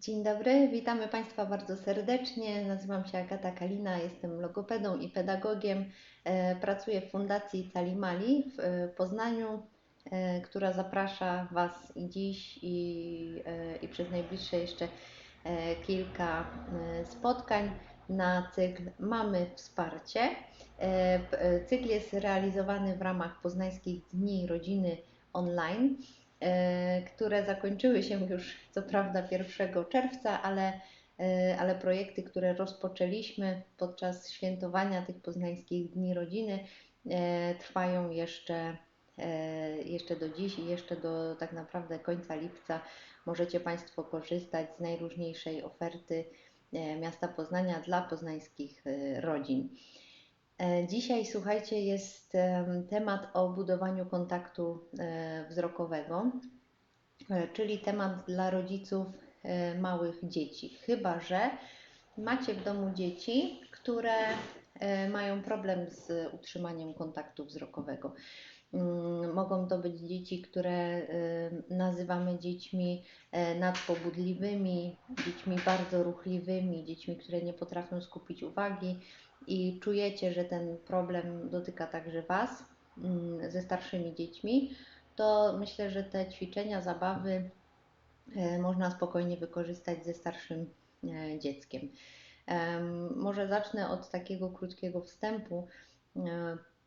Dzień dobry, witamy Państwa bardzo serdecznie. Nazywam się Agata Kalina, jestem logopedą i pedagogiem. E, pracuję w Fundacji Talimali w e, Poznaniu, e, która zaprasza Was i dziś i, i przez najbliższe jeszcze kilka spotkań na cykl Mamy Wsparcie. Cykl jest realizowany w ramach Poznańskich Dni Rodziny Online. E, które zakończyły się już co prawda 1 czerwca, ale, e, ale projekty, które rozpoczęliśmy podczas świętowania tych poznańskich Dni Rodziny, e, trwają jeszcze, jeszcze do dziś i jeszcze do tak naprawdę końca lipca możecie Państwo korzystać z najróżniejszej oferty miasta Poznania dla poznańskich rodzin. E, dzisiaj, słuchajcie, jest temat o budowaniu kontaktu e, wzrokowego, e, czyli temat dla rodziców małych dzieci. Chyba, że macie w domu dzieci, które mają problem z utrzymaniem kontaktu wzrokowego. Mm, mogą to być dzieci, które nazywamy dziećmi nadpobudliwymi, dziećmi bardzo ruchliwymi, dziećmi, które nie potrafią skupić uwagi i czujecie, że ten problem dotyka także Was mm, ze starszymi dziećmi, to myślę, że te ćwiczenia, zabawy e, można spokojnie wykorzystać ze starszym e, dzieckiem. Może zacznę od takiego krótkiego wstępu.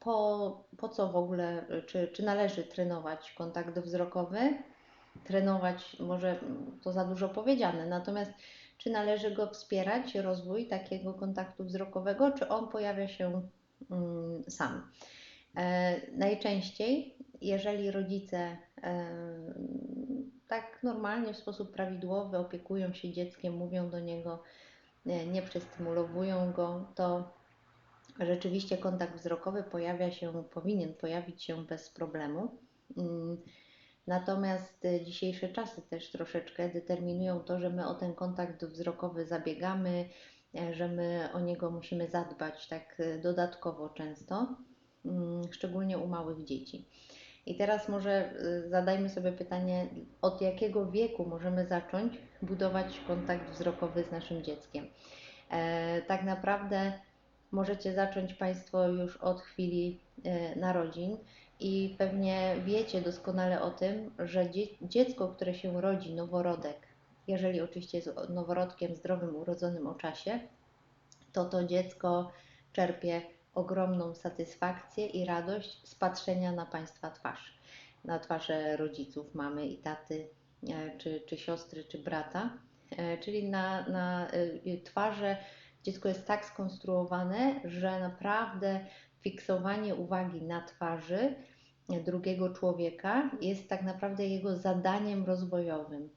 Po, po co w ogóle, czy, czy należy trenować kontakt wzrokowy? Trenować, może to za dużo powiedziane, natomiast czy należy go wspierać, rozwój takiego kontaktu wzrokowego, czy on pojawia się mm, sam. E, najczęściej, jeżeli rodzice e, tak normalnie, w sposób prawidłowy opiekują się dzieckiem, mówią do niego, nie, nie przestymulowują go, to rzeczywiście kontakt wzrokowy pojawia się, powinien pojawić się bez problemu. Mm, Natomiast y, dzisiejsze czasy też troszeczkę determinują to, że my o ten kontakt wzrokowy zabiegamy, e, że my o niego musimy zadbać tak y, dodatkowo często, mm, szczególnie u małych dzieci. I teraz może y, zadajmy sobie pytanie, od jakiego wieku możemy zacząć budować kontakt wzrokowy z naszym dzieckiem. E, tak naprawdę możecie zacząć Państwo już od chwili e, narodzin i pewnie wiecie doskonale o tym, że dziecko, które się rodzi, noworodek, jeżeli oczywiście jest noworodkiem zdrowym, urodzonym o czasie, to to dziecko czerpie ogromną satysfakcję i radość z patrzenia na Państwa twarz, na twarze rodziców, mamy i taty, e, czy, czy siostry, czy brata, e, czyli na, na e, twarze dziecko jest tak skonstruowane, że naprawdę fiksowanie uwagi na twarzy drugiego człowieka jest tak naprawdę jego zadaniem rozwojowym.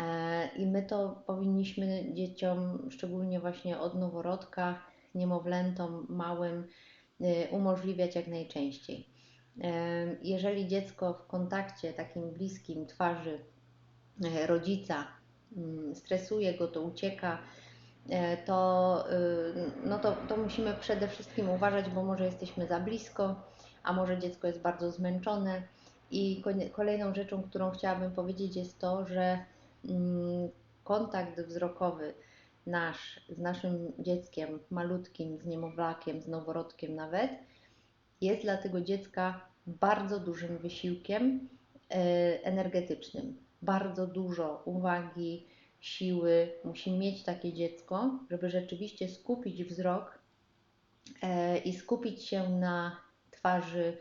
E, I my to powinniśmy dzieciom, szczególnie właśnie od noworodka, niemowlętom małym, e, umożliwiać jak najczęściej. E, jeżeli dziecko w kontakcie takim bliskim twarzy rodzica mm, stresuje go, to ucieka, to, no to, to musimy przede wszystkim uważać, bo może jesteśmy za blisko a może dziecko jest bardzo zmęczone. I kolejną rzeczą, którą chciałabym powiedzieć, jest to, że mm, kontakt wzrokowy nasz z naszym dzieckiem, malutkim, z niemowlakiem, z noworodkiem nawet, jest dla tego dziecka bardzo dużym wysiłkiem e, energetycznym. Bardzo dużo uwagi, siły musi mieć takie dziecko, żeby rzeczywiście skupić wzrok e, i skupić się na twarzy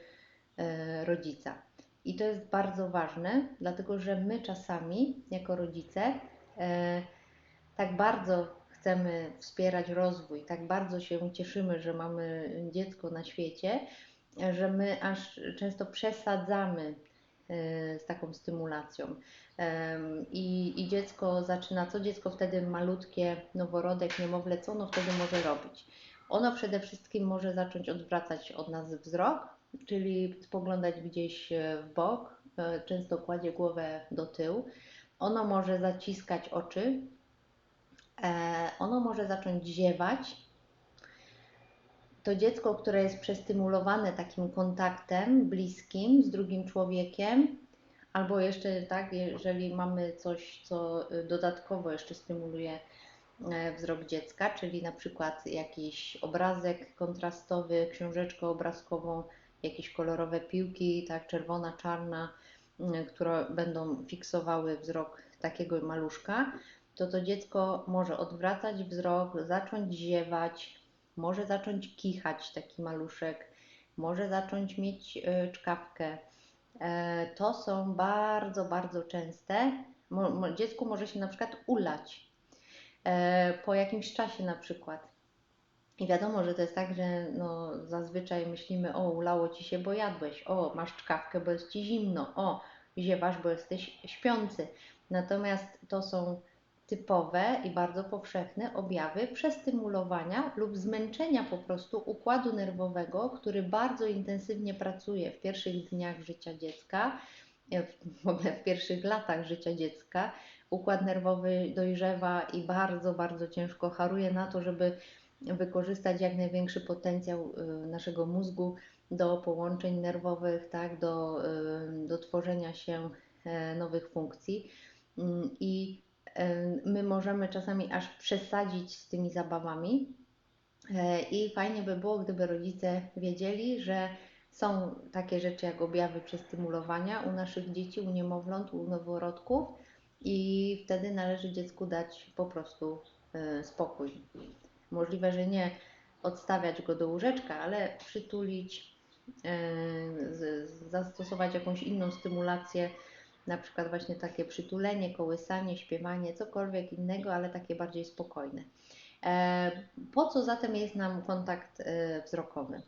e, rodzica. I to jest bardzo ważne, dlatego że my czasami, jako rodzice, e, tak bardzo chcemy wspierać rozwój, tak bardzo się cieszymy, że mamy dziecko na świecie, że my aż często przesadzamy z taką stymulacją. I, I dziecko zaczyna, co dziecko wtedy malutkie, noworodek, niemowlę, co ono wtedy może robić? Ono przede wszystkim może zacząć odwracać od nas wzrok, czyli spoglądać gdzieś e, w bok, e, często kładzie głowę do tyłu. Ono może zaciskać oczy, e, ono może zacząć ziewać. To dziecko, które jest przestymulowane takim kontaktem bliskim z drugim człowiekiem, Albo jeszcze tak, jeżeli mamy coś, co y, dodatkowo jeszcze stymuluje e, wzrok dziecka, czyli na przykład jakiś obrazek kontrastowy, książeczkę obrazkową, jakieś kolorowe piłki, tak, czerwona, czarna, y, które będą fiksowały wzrok takiego maluszka, to to dziecko może odwracać wzrok, zacząć ziewać, może zacząć kichać taki maluszek, może zacząć mieć y, czkawkę. E, to są bardzo, bardzo częste. Dziecku może się na przykład ulać e, po jakimś czasie na przykład. I wiadomo, że to jest tak, że no, zazwyczaj myślimy, o, ulało ci się, bo jadłeś, o, masz czkawkę, bo jest ci zimno, o, ziewasz, bo jesteś śpiący. Natomiast to są typowe i bardzo powszechne objawy przestymulowania lub zmęczenia po prostu układu nerwowego, który bardzo intensywnie pracuje w pierwszych dniach życia dziecka, w ogóle w pierwszych latach życia dziecka. Układ nerwowy dojrzewa i bardzo, bardzo ciężko haruje na to, żeby wykorzystać jak największy potencjał y, naszego mózgu do połączeń nerwowych, tak, do, y, do tworzenia się e, nowych funkcji. Mm, I my możemy czasami aż przesadzić z tymi zabawami. E, I fajnie by było, gdyby rodzice wiedzieli, że są takie rzeczy jak objawy przestymulowania u naszych dzieci, u niemowląt, u noworodków i wtedy należy dziecku dać po prostu e, spokój. Możliwe, że nie odstawiać go do łóżeczka, ale przytulić, e, zastosować jakąś inną stymulację na przykład właśnie takie przytulenie, kołysanie, śpiewanie, cokolwiek innego, ale takie bardziej spokojne. E, po co zatem jest nam kontakt e, wzrokowy?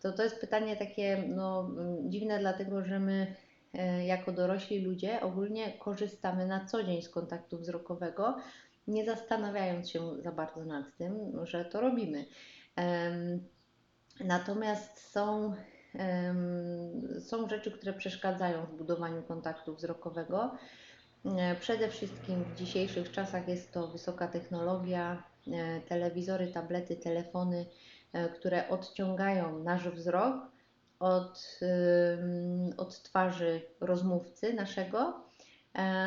To, to jest pytanie takie no, dziwne, dlatego że my e, jako dorośli ludzie ogólnie korzystamy na co dzień z kontaktu wzrokowego, nie zastanawiając się za bardzo nad tym, że to robimy. Natomiast są są rzeczy, które przeszkadzają w budowaniu kontaktu wzrokowego. E, przede wszystkim w dzisiejszych czasach jest to wysoka technologia, e, telewizory, tablety, telefony, e, które odciągają nasz wzrok od, od twarzy rozmówcy naszego,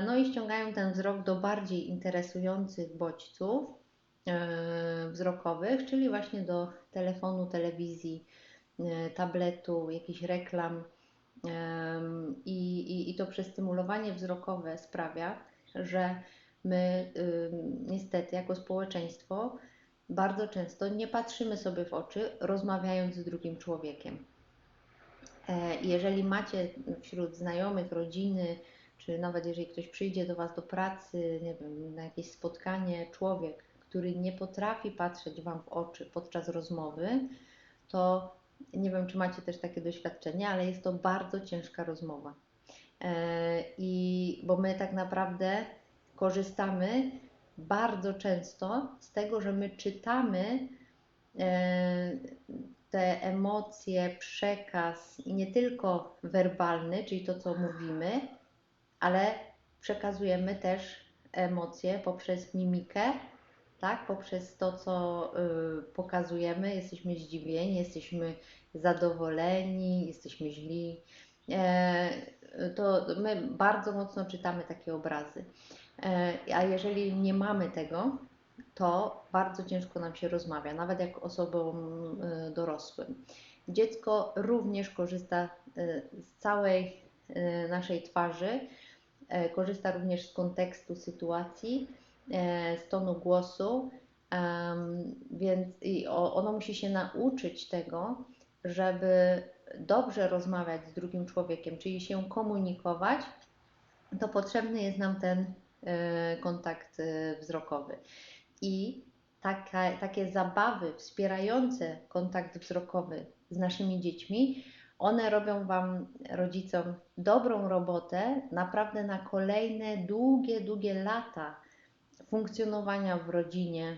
no i ściągają ten wzrok do bardziej interesujących bodźców wzrokowych, czyli właśnie do telefonu, telewizji, tabletu, jakichś reklam. I, i, I to przestymulowanie wzrokowe sprawia, że my niestety jako społeczeństwo bardzo często nie patrzymy sobie w oczy, rozmawiając z drugim człowiekiem. E, jeżeli macie wśród znajomych, rodziny, czy nawet jeżeli ktoś przyjdzie do Was do pracy, nie wiem, na jakieś spotkanie, człowiek, który nie potrafi patrzeć Wam w oczy podczas rozmowy, to nie wiem, czy macie też takie doświadczenie, ale jest to bardzo ciężka rozmowa. E, I bo my tak naprawdę korzystamy bardzo często z tego, że my czytamy e, te emocje, przekaz nie tylko werbalny, czyli to, co mówimy, ale przekazujemy też emocje poprzez mimikę, tak? Poprzez to, co y, pokazujemy, jesteśmy zdziwieni, jesteśmy zadowoleni, jesteśmy źli. E, to my bardzo mocno czytamy takie obrazy. E, a jeżeli nie mamy tego, to bardzo ciężko nam się rozmawia, nawet jak osobom y, dorosłym. Dziecko również korzysta y, z całej naszej twarzy, e, korzysta również z kontekstu sytuacji z tonu głosu, więc ono musi się nauczyć tego, żeby dobrze rozmawiać z drugim człowiekiem, czyli się komunikować, to potrzebny jest nam ten e, kontakt e, wzrokowy. I takie zabawy wspierające kontakt wzrokowy z naszymi dziećmi, one robią Wam, rodzicom, dobrą robotę naprawdę na kolejne długie, długie lata funkcjonowania w rodzinie,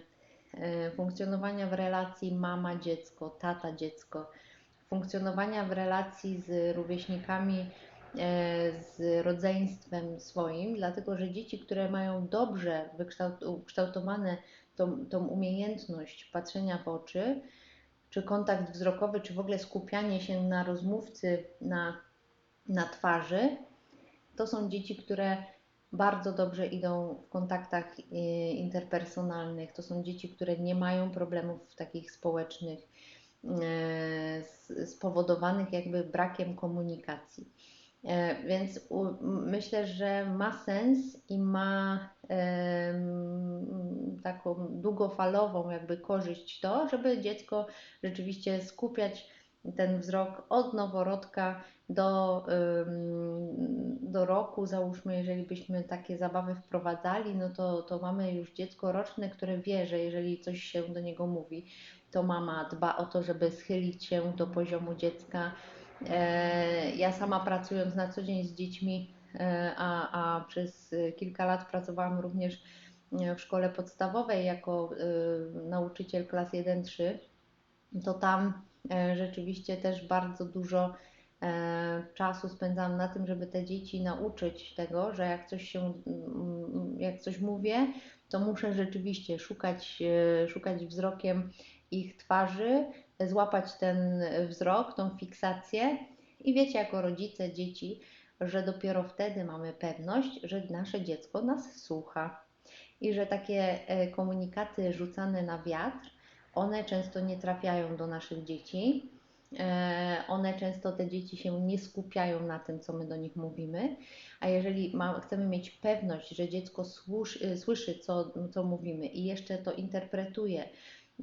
e, funkcjonowania w relacji mama-dziecko, tata-dziecko, funkcjonowania w relacji z rówieśnikami, e, z rodzeństwem swoim, dlatego że dzieci, które mają dobrze ukształtowane tą, tą umiejętność patrzenia w oczy, czy kontakt wzrokowy, czy w ogóle skupianie się na rozmówcy, na, na twarzy, to są dzieci, które bardzo dobrze idą w kontaktach y, interpersonalnych. To są dzieci, które nie mają problemów takich społecznych y, spowodowanych jakby brakiem komunikacji. E, więc myślę, że ma sens i ma e, taką długofalową jakby korzyść to, żeby dziecko rzeczywiście skupiać ten wzrok od noworodka do, do roku, załóżmy, jeżeli byśmy takie zabawy wprowadzali, no to, to mamy już dziecko roczne, które wie, że jeżeli coś się do niego mówi, to mama dba o to, żeby schylić się do poziomu dziecka. E, ja sama pracując na co dzień z dziećmi, e, a, a przez kilka lat pracowałam również w szkole podstawowej jako nauczyciel klas 1-3, to tam e, rzeczywiście też bardzo dużo E, czasu spędzam na tym, żeby te dzieci nauczyć tego, że jak coś się, mm, jak coś mówię, to muszę rzeczywiście szukać, e, szukać wzrokiem ich twarzy, złapać ten wzrok, tą fiksację. I wiecie, jako rodzice dzieci, że dopiero wtedy mamy pewność, że nasze dziecko nas słucha. I że takie e, komunikaty rzucane na wiatr, one często nie trafiają do naszych dzieci E, one często, te dzieci się nie skupiają na tym, co my do nich mówimy, a jeżeli ma, chcemy mieć pewność, że dziecko słuszy, słyszy, co, co mówimy i jeszcze to interpretuje,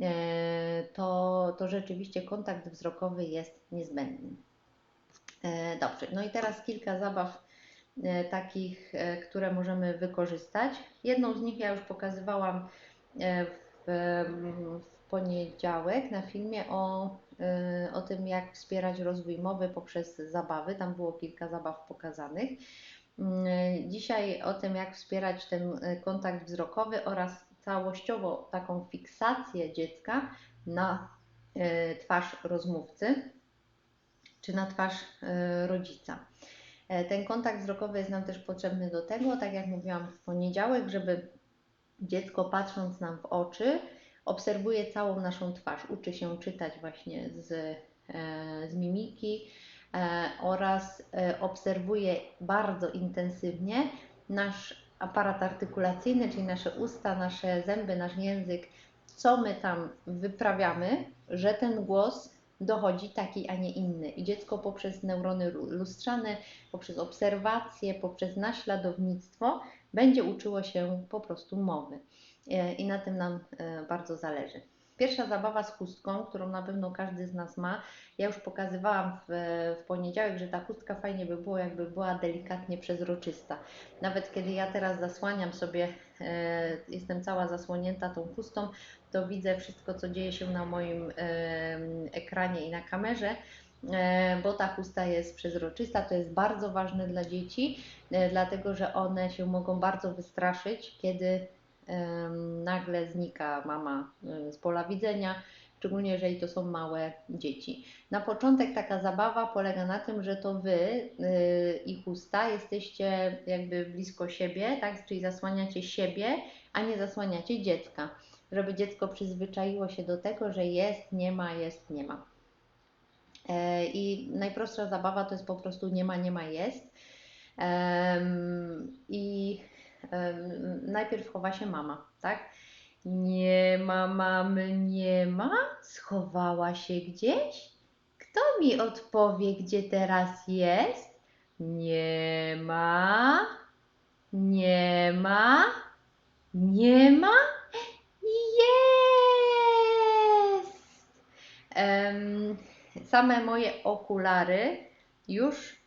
e, to, to rzeczywiście kontakt wzrokowy jest niezbędny. E, dobrze, no i teraz kilka zabaw takich, które możemy wykorzystać. Jedną z nich ja już pokazywałam w, w poniedziałek na filmie o Y, o tym, jak wspierać rozwój mowy poprzez zabawy. Tam było kilka zabaw pokazanych. Y, dzisiaj o tym, jak wspierać ten y, kontakt wzrokowy oraz całościowo taką fiksację dziecka na twarz rozmówcy czy na twarz rodzica. E, ten kontakt wzrokowy jest nam też potrzebny do tego, tak jak mówiłam w poniedziałek, żeby dziecko patrząc nam w oczy, obserwuje całą naszą twarz, uczy się czytać właśnie z, e, z mimiki e, oraz e, obserwuje bardzo intensywnie nasz aparat artykulacyjny, czyli nasze usta, nasze zęby, nasz język, co my tam wyprawiamy, że ten głos dochodzi taki, a nie inny. I dziecko poprzez neurony lustrzane, poprzez obserwacje, poprzez naśladownictwo będzie uczyło się po prostu mowy. E, i na tym nam e, bardzo zależy. Pierwsza zabawa z chustką, którą na pewno każdy z nas ma. Ja już pokazywałam w, w, poniedziałek, że ta chustka fajnie by było, jakby była delikatnie przezroczysta. Nawet kiedy ja teraz zasłaniam sobie, e, jestem cała zasłonięta tą chustą, to widzę wszystko, co dzieje się na moim e, ekranie i na kamerze e, bo ta chusta jest przezroczysta. To jest bardzo ważne dla dzieci, dlatego że one się mogą bardzo wystraszyć, kiedy nagle znika mama z pola widzenia, szczególnie jeżeli to są małe dzieci. Na początek taka zabawa polega na tym, że to wy y, ich usta jesteście jakby blisko siebie, tak? czyli zasłaniacie siebie, a nie zasłaniacie dziecka, żeby dziecko przyzwyczaiło się do tego, że jest, nie ma, jest, nie ma. E, I najprostsza zabawa to jest po prostu nie ma, nie ma, jest. I najpierw chowa się mama, tak? Nie ma mamy, nie ma, schowała się gdzieś. Kto mi odpowie, gdzie teraz jest? Nie ma, nie ma, nie ma, jest. Um, same moje okulary już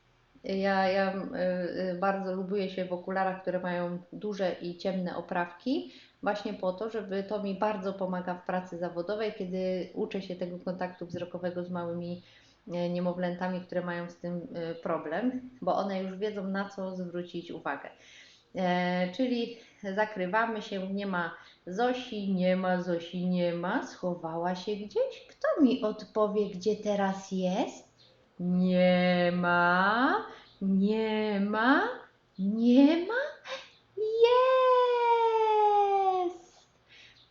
ja, ja y, y, bardzo lubuję się w okularach, które mają duże i ciemne oprawki, właśnie po to, żeby to mi bardzo pomaga w pracy zawodowej, kiedy uczę się tego kontaktu wzrokowego z małymi e, niemowlętami, które mają z tym e, problem, bo one już wiedzą na co zwrócić uwagę. E, czyli zakrywamy się, nie ma Zosi, nie ma Zosi, nie ma, schowała się gdzieś. Kto mi odpowie, gdzie teraz jest? Nie ma, nie ma, nie ma, jest.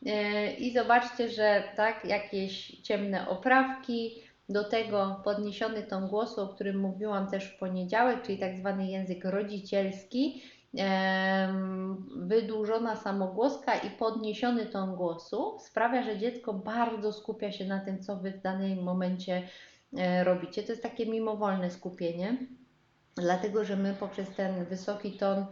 E, I zobaczcie, że tak, jakieś ciemne oprawki, do tego podniesiony ton głosu, o którym mówiłam też w poniedziałek, czyli tak zwany język rodzicielski, wydłużona samogłoska i podniesiony ton głosu sprawia, że dziecko bardzo skupia się na tym, co Wy w danym momencie e, robicie. To jest takie mimowolne skupienie, dlatego że my poprzez ten wysoki ton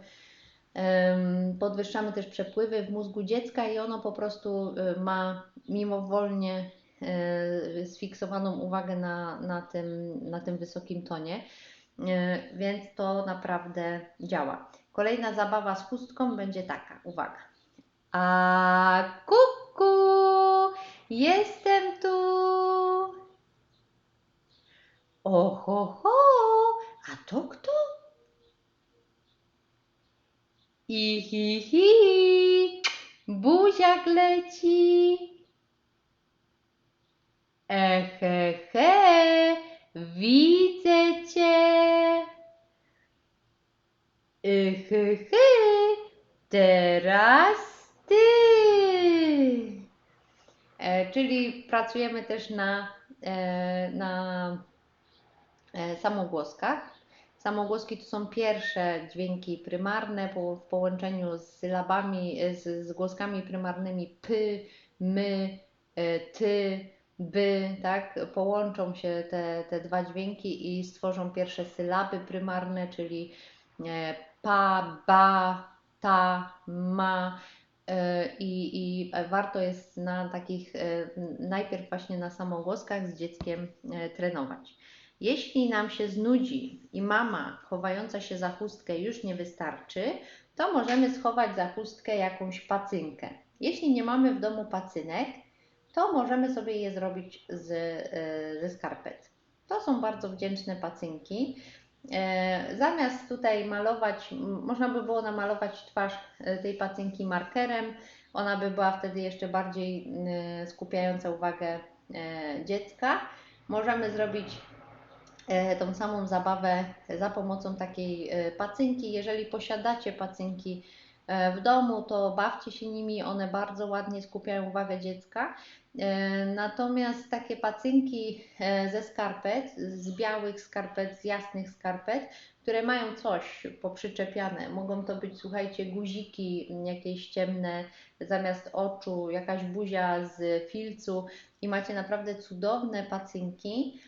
podwyższamy też przepływy w mózgu dziecka i ono po prostu e, ma mimowolnie e, sfiksowaną uwagę na, na, tym, na tym wysokim tonie, E, więc to naprawdę działa. Kolejna zabawa z chustką będzie taka, uwaga. A kuku, jestem tu. Oho, ho, a to kto? I hi, hi, buziak leci. Ehe, he, widzę cię. Ehe, he, teraz ty. E, czyli pracujemy też na, e, na samogłoskach. Samogłoski to są pierwsze dźwięki prymarne po, w połączeniu z sylabami, e, z, z głoskami prymarnymi p, my, e, ty, by, tak? Połączą się te, te dwa dźwięki i stworzą pierwsze sylaby prymarne, czyli e, pa, ba, ta, ma. E, I, I warto jest na takich, e, najpierw właśnie na samogłoskach z dzieckiem e, trenować. Jeśli nam się znudzi i mama chowająca się za chustkę już nie wystarczy, to możemy schować za chustkę jakąś pacynkę. Jeśli nie mamy w domu pacynek, to możemy sobie je zrobić z, e, ze skarpet. To są bardzo wdzięczne pacynki. E, Zamiast tutaj malować, można by było namalować twarz e, tej pacynki markerem. Ona by była wtedy jeszcze bardziej e, skupiająca uwagę e, dziecka. Możemy zrobić tą samą zabawę za pomocą takiej e, pacynki. Jeżeli posiadacie pacynki e, w domu, to bawcie się nimi, one bardzo ładnie skupiają uwagę dziecka. E, Natomiast takie pacynki e, ze skarpet, z białych skarpet, z jasnych skarpet, które mają coś poprzyczepiane, mogą to być, słuchajcie, guziki jakieś ciemne zamiast oczu, jakaś buzia z filcu i macie naprawdę cudowne pacynki,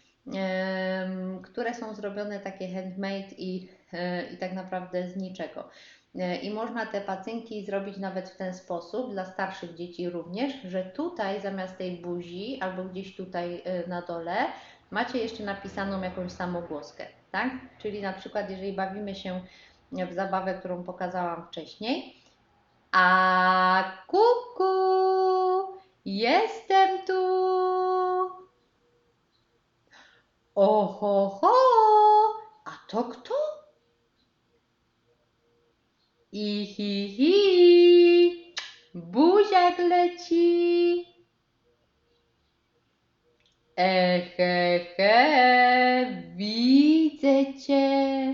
które są zrobione takie handmade i, e, i tak naprawdę z niczego. E, I można te pacynki zrobić nawet w ten sposób, dla starszych dzieci również, że tutaj zamiast tej buzi, albo gdzieś tutaj e, na dole, macie jeszcze napisaną jakąś samogłoskę, tak? Czyli na przykład, jeżeli bawimy się w zabawę, którą pokazałam wcześniej, a kuku, jestem tu. Oho, ho, a to kto? I hi, hi, buziak leci. Ehe, he, widzę cię.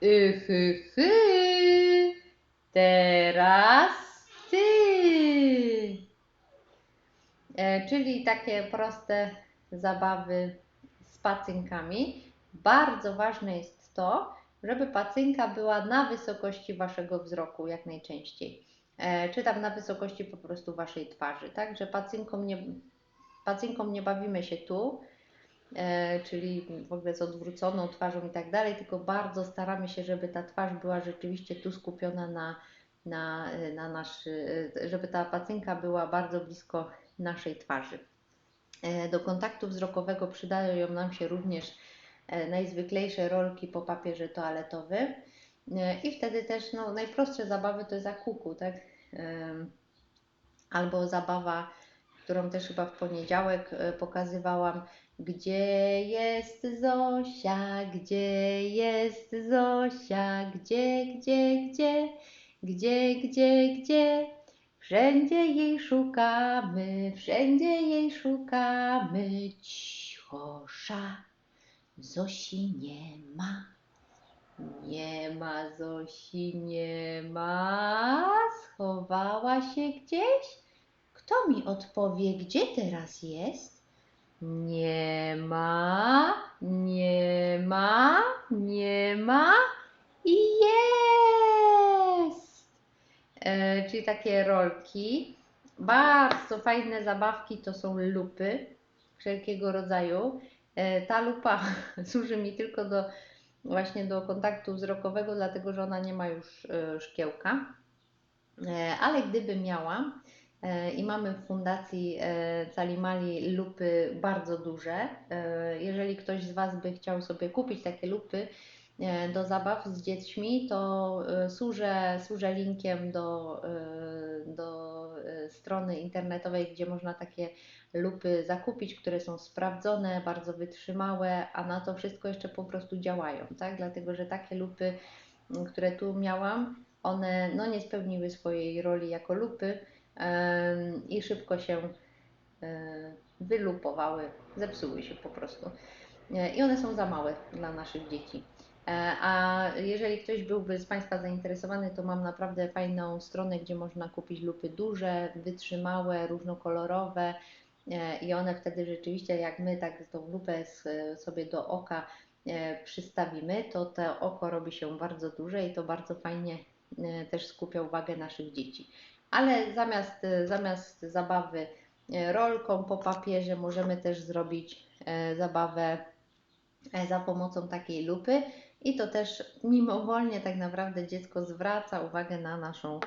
Hy, teraz ty. E, czyli takie proste zabawy z pacynkami. Bardzo ważne jest to, żeby pacynka była na wysokości Waszego wzroku jak najczęściej. E, czy tam na wysokości po prostu Waszej twarzy, tak? Że pacynką nie, pacynką nie bawimy się tu, e, czyli w ogóle z odwróconą twarzą i tak dalej, tylko bardzo staramy się, żeby ta twarz była rzeczywiście tu skupiona na, na, na nasz, e, żeby ta pacynka była bardzo blisko naszej twarzy. E, Do kontaktu wzrokowego przydają nam się również e, najzwyklejsze rolki po papierze toaletowym. E, I wtedy też no, najprostsze zabawy to jest akuku, tak? Albo zabawa, którą też chyba w poniedziałek pokazywałam. Gdzie jest Zosia? Gdzie jest Zosia? Gdzie, gdzie, gdzie? Gdzie, gdzie, gdzie? Wszędzie jej szukamy, wszędzie jej szukamy. Cichosza, Zosi nie ma. Nie ma Zosi, nie ma. Schowała się gdzieś? Kto mi odpowie, gdzie teraz jest? Nie ma, nie ma, nie ma i jest. E, czyli takie rolki. Bardzo fajne zabawki to są lupy wszelkiego rodzaju. E, ta lupa służy mi tylko do właśnie do kontaktu wzrokowego, dlatego że ona nie ma już e, szkiełka. Ale gdyby miała, i mamy w Fundacji Calimali lupy bardzo duże. Jeżeli ktoś z Was by chciał sobie kupić takie lupy do zabaw z dziećmi, to służę, służę linkiem do, do strony internetowej, gdzie można takie lupy zakupić, które są sprawdzone, bardzo wytrzymałe, a na to wszystko jeszcze po prostu działają, tak? Dlatego, że takie lupy, które tu miałam, one no, nie spełniły swojej roli jako lupy i szybko się wylupowały, zepsuły się po prostu. I one są za małe dla naszych dzieci. E, a jeżeli ktoś byłby z Państwa zainteresowany, to mam naprawdę fajną stronę, gdzie można kupić lupy duże, wytrzymałe, różnokolorowe, E, i one wtedy rzeczywiście, jak my tak tą lupę sobie do oka e, przystawimy, to to oko robi się bardzo duże i to bardzo fajnie też skupia uwagę naszych dzieci. Ale zamiast, zamiast zabawy rolką po papierze możemy też zrobić zabawę za pomocą takiej lupy i to też mimowolnie tak naprawdę dziecko zwraca uwagę na, naszą,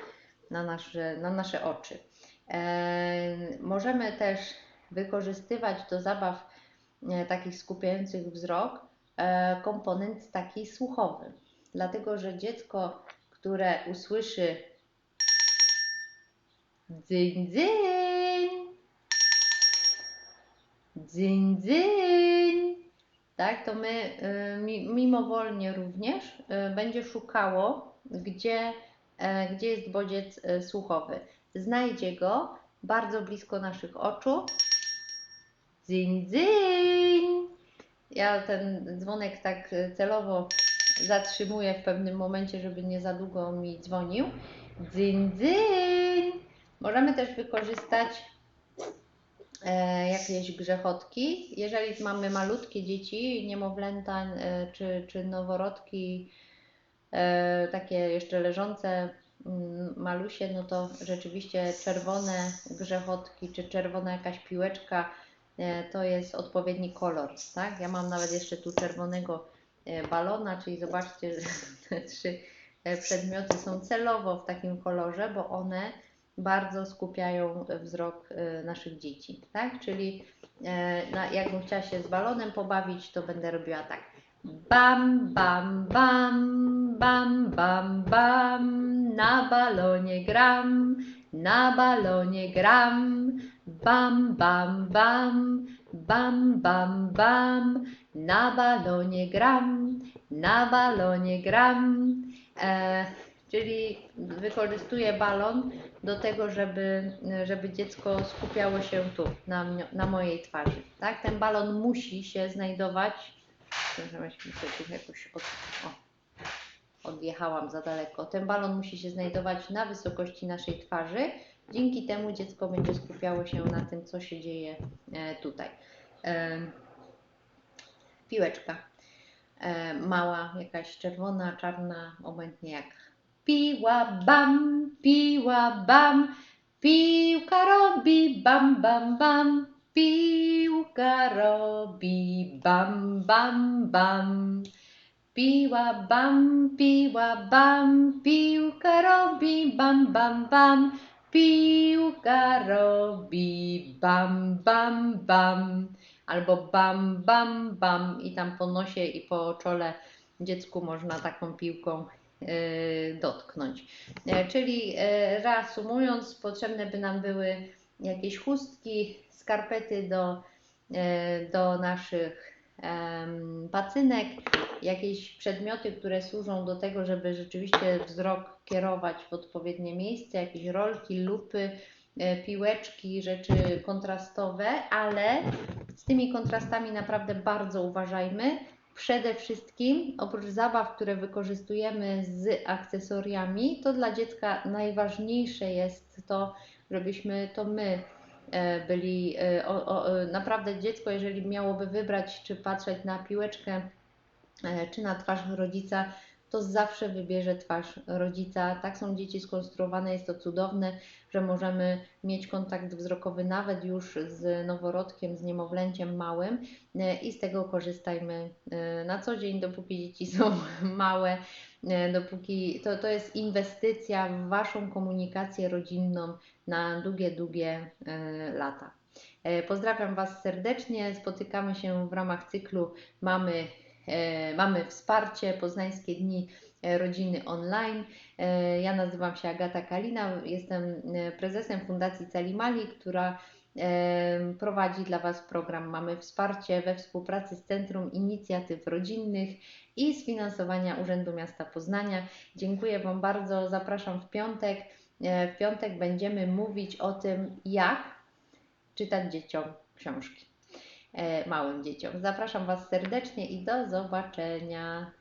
na, nasze, na nasze oczy. Możemy też wykorzystywać do zabaw e, takich skupiających wzrok e, komponent taki słuchowy. Dlatego, że dziecko, które usłyszy dzyń, dzyń, dzyń, dzyń, tak, to my e, mimowolnie również będzie szukało, gdzie, gdzie jest bodziec słuchowy. Znajdzie go bardzo blisko naszych oczu Dzyń, dzyń. Ja ten dzwonek tak celowo zatrzymuję w pewnym momencie, żeby nie za długo mi dzwonił. Dzyń, dzyń. Możemy też wykorzystać e, jakieś grzechotki. Jeżeli mamy malutkie dzieci, niemowlęta e, czy, czy noworodki, e, takie jeszcze leżące mm, malusie, no to rzeczywiście czerwone grzechotki czy czerwona jakaś piłeczka E, to jest odpowiedni kolor, tak? Ja mam nawet jeszcze tu czerwonego e, balona, czyli zobaczcie, że te trzy e, przedmioty są celowo w takim kolorze, bo one bardzo skupiają wzrok naszych dzieci, tak? Czyli jakbym chciała się z balonem pobawić, to będę robiła tak. Bam, bam, bam, bam, bam, bam, na balonie gram, na balonie gram, Bam, bam, bam, bam, bam, bam, na balonie gram, na balonie gram. E, czyli wykorzystuję balon do tego, żeby, żeby dziecko skupiało się tu, na, na mojej twarzy. Tak? Ten balon musi się znajdować. Jakoś od, o, odjechałam za daleko. Ten balon musi się znajdować na wysokości naszej twarzy Dzięki temu dziecko będzie skupiało się na tym, co się dzieje e, tutaj. E, piłeczka. E, mała, jakaś czerwona, czarna, obojętnie jak. Piła bam, piła bam, piłka robi bam, bam, bam. Piłka robi bam, bam, bam. Piła bam, piła bam, piłka robi bam, bam, bam. Piłka robi bam, bam, bam. Albo bam, bam, bam. I tam po nosie i po czole dziecku można taką piłką dotknąć. E, czyli e, reasumując, potrzebne by nam były jakieś chustki, skarpety do, e, do naszych pacynek, jakieś przedmioty, które służą do tego, żeby rzeczywiście wzrok kierować w odpowiednie miejsce, jakieś rolki, lupy, piłeczki, rzeczy kontrastowe, ale z tymi kontrastami naprawdę bardzo uważajmy. Przede wszystkim, oprócz zabaw, które wykorzystujemy z akcesoriami, to dla dziecka najważniejsze jest to, żebyśmy to my e, byli, e, o, o, e, naprawdę dziecko, jeżeli miałoby wybrać, czy patrzeć na piłeczkę, czy na twarz rodzica, to zawsze wybierze twarz rodzica. Tak są dzieci skonstruowane, jest to cudowne, że możemy mieć kontakt wzrokowy nawet już z noworodkiem, z niemowlęciem małym e, i z tego korzystajmy e, na co dzień, dopóki dzieci są małe, e, dopóki to, to jest inwestycja w Waszą komunikację rodzinną na długie, długie lata. Pozdrawiam Was serdecznie. Spotykamy się w ramach cyklu Mamy, mamy wsparcie Poznańskie Dni e, Rodziny Online. E, Ja nazywam się Agata Kalina, jestem e, prezesem Fundacji Calimali, która e, prowadzi dla Was program Mamy Wsparcie we współpracy z Centrum Inicjatyw Rodzinnych i z finansowania Urzędu Miasta Poznania. Dziękuję Wam bardzo. Zapraszam w piątek. E, W piątek będziemy mówić o tym, jak czytać dzieciom książki, e, małym dzieciom. Zapraszam Was serdecznie i do zobaczenia.